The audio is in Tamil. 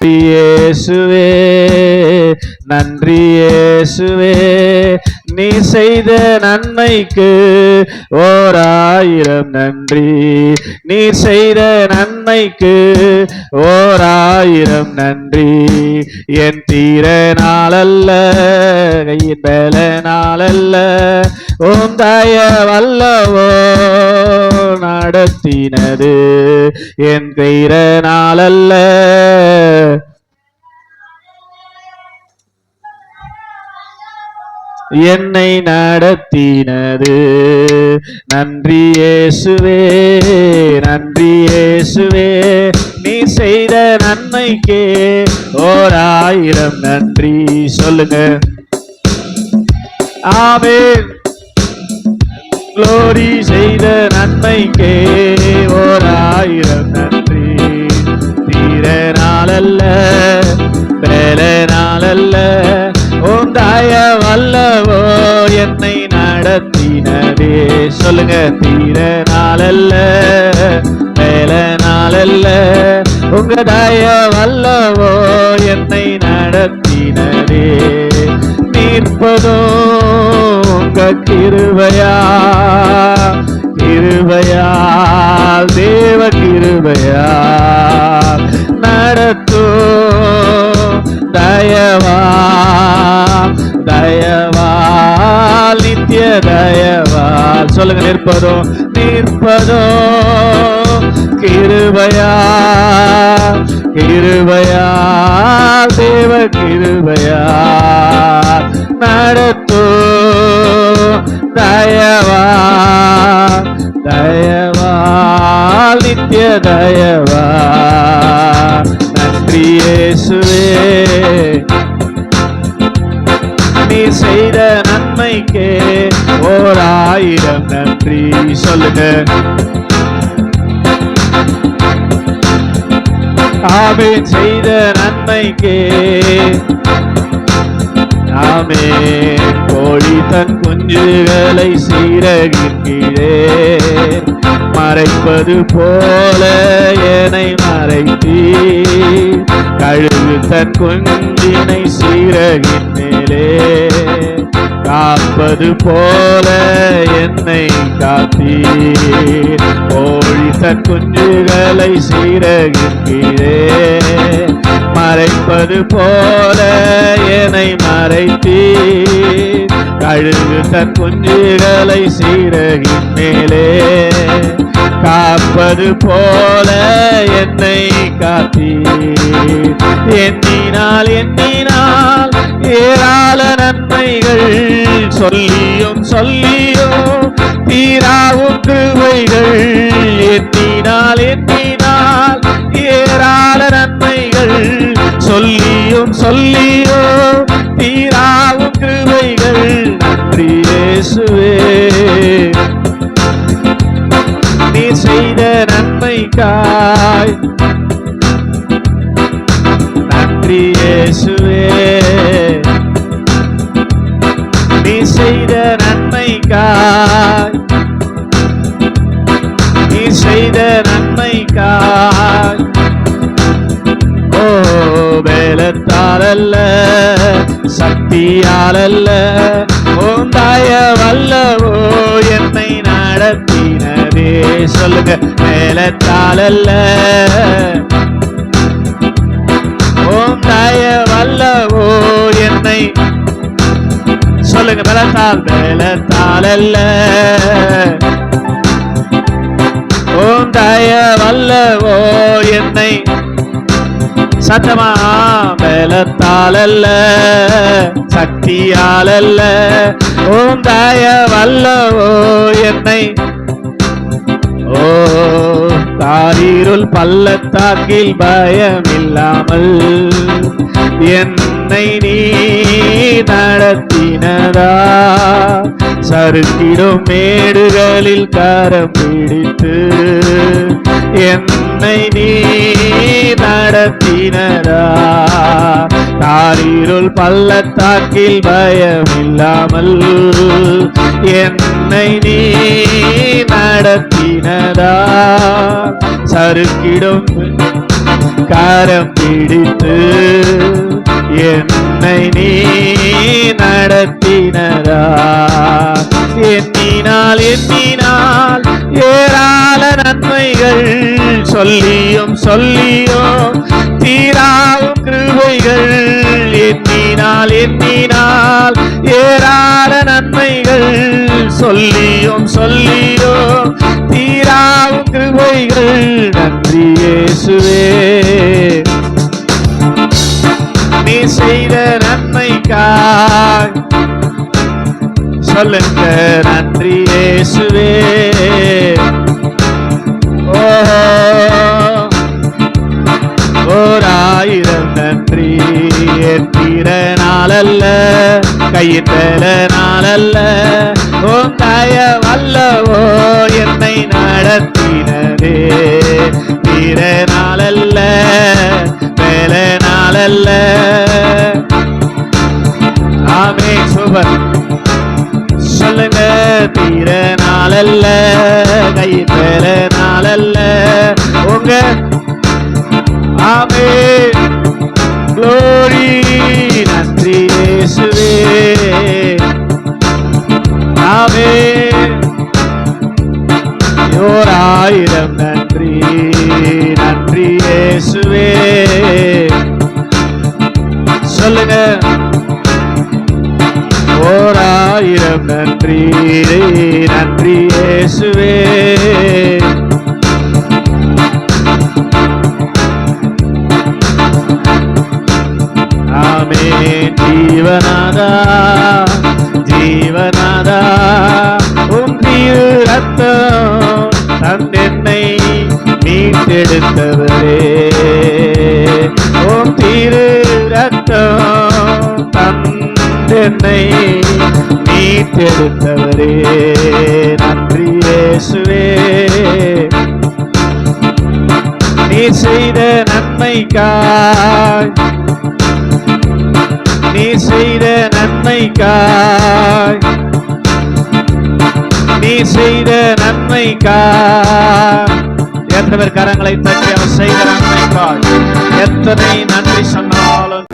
நன்றி இயேசுவே நன்றி இயேசுவே. நீ செய்த நன்மைக்கு ஓர் ஆயிரம் நன்றி. நீ செய்த நன்மைக்கு ஓர் ஆயிரம் நன்றி. என் தீர நாளல்ல கையின் பல நாளல்ல உன் தய வல்லவோ நடத்தினது. என் தீர நாளல்ல. என்னை நடத்தினது. நன்றி இயேசுவே நன்றி இயேசுவே. நீ செய்த நன்மைக்கே ஓர் ஆயிரம் நன்றி. சொல்லுங்க. ஆவேன் குளோரி செய்த நன்மைக்கே ஓர் ஆயிரம் நன்றி. தீர நாளல்ல பேர நாளல்ல உந்தாய வல்லவோ என்னை நடத்தினதே. சொல்லுங்க தீர நாளல்ல பேர நாளல்ல உங்க தாய வல்லவோ என்னை நடத்தினதே. நிற்பதோ கிருபையா கிருபையால் தேவ கிருபையால் நடத்தோ தயவா தயவால் நித்திய தயவால் சொல்லுங்க நிற்பதோ நிற்பதோ கிருபையா கிருபையா தேவ நித்திய தயவா நன்றி இயேசுவே. நீ செய்த நன்மைக்கே ஓர் ஆயிரம் நன்றி. சொல்லுங்க. ஆமென் செய்த நன்மைக்கே. ஆமே கோழி குஞ்சுகளை சீரகின் மறைப்பது போல என்னை மறைத்தீ கழுகு தன் குஞ்சினை சீரகின் மேலே. காப்பது போல என்னை காத்தீர் கோழி தன் குஞ்சுகளை சீரகின் மறைப்பது போல என்னை மறைத்தீர். அழுது தன் குஞ்சுகளை சீரகின் மேலே. காப்பது போல என்னை காத்தீர் எண்ணினால் எண்ணினால் ஏராள நன்மைகள் சொல்லியும் சொல்லியும் தீராவும் கிருவைகள் எண்ணினால் எண்ணினால் ஏராள நன்மைகள் சொல்லியும் சொல்லியோ இயேசுவே நீ செய்த நன்மைக்காய் நன்றி இயேசுவே. நீ செய்த நன்மைக்காய் நீ செய்த நன்மைக்காய். ஓ வேலத்தாலல்ல சக்தியாலல்ல ஓந்தாய சொல்லுங்க மேலத்தாளல்ல. ஓம் தாய வல்லவோ என்னை. சொல்லுங்க பலத்தால் ஓம் ஓந்தாய வல்லவோ என்னை. சத்தமா பலத்தாலல்ல சக்தியாலல்ல ஓந்தாய வல்லவோ என்னை. தாரீருள் பள்ளத்தாக்கில் பயமில்லாமல் என்னை நீ நடத்தினதா? சறுக்கிடும் மேடுகளில் கரம் பிடித்து என்னை நீ நடத்தினதா? தாரீருள் பள்ளத்தாக்கில் பயமில்லாமல் என்னை நீ நடத்தினதா? சறுக்கிடும். கரம் பிடித்து என்னை நீ நடத்தினரா எண்ணினால் எண்ணினால் ஏராள நன்மைகள் சொல்லியும் சொல்லியும் தீராவும் கிருபைகள். எண்ணினால் எண்ணினால் கிருபைகள் நன்றி இயேசுவே. நீ செய்த நன்மைக்காய். சொல்லுங்க நன்றி இயேசுவே. ஓராயிரம் நன்றி என் நாளல்ல கையின் நாளல்ல. ஓ தய வல்லவோ என்னை நடத்தினதே தீர நாளல்ல வேல நாளல்ல. ஆமே சொல்லுங்க தீர நாளல்ல கை வேல நாளல்ல. உங்க ஆமே க்ளோரி நன்றி இயேசுவே. ஆமே. நன்றி நன்றி இயேசுவே. ஆமே ஜீவனாதா ஜீவனாதா உன் ரத்தம் தந்தென்னை மீட்டெடுத்தவரே. உன் திரு ரத்தம் தந்தென்னை மீட்டெடுத்தவரே நன்றி இயேசுவே. நீ செய்த நன்மைக்காய். நீ செய்த நன்மைக்காய். நீ செய்த நன்மைக்காய். எத்தனை பேர் கரங்களை தட்டி அவர் செய்த நன்மைக்காய். எத்தனை நன்றி சொன்னாலும்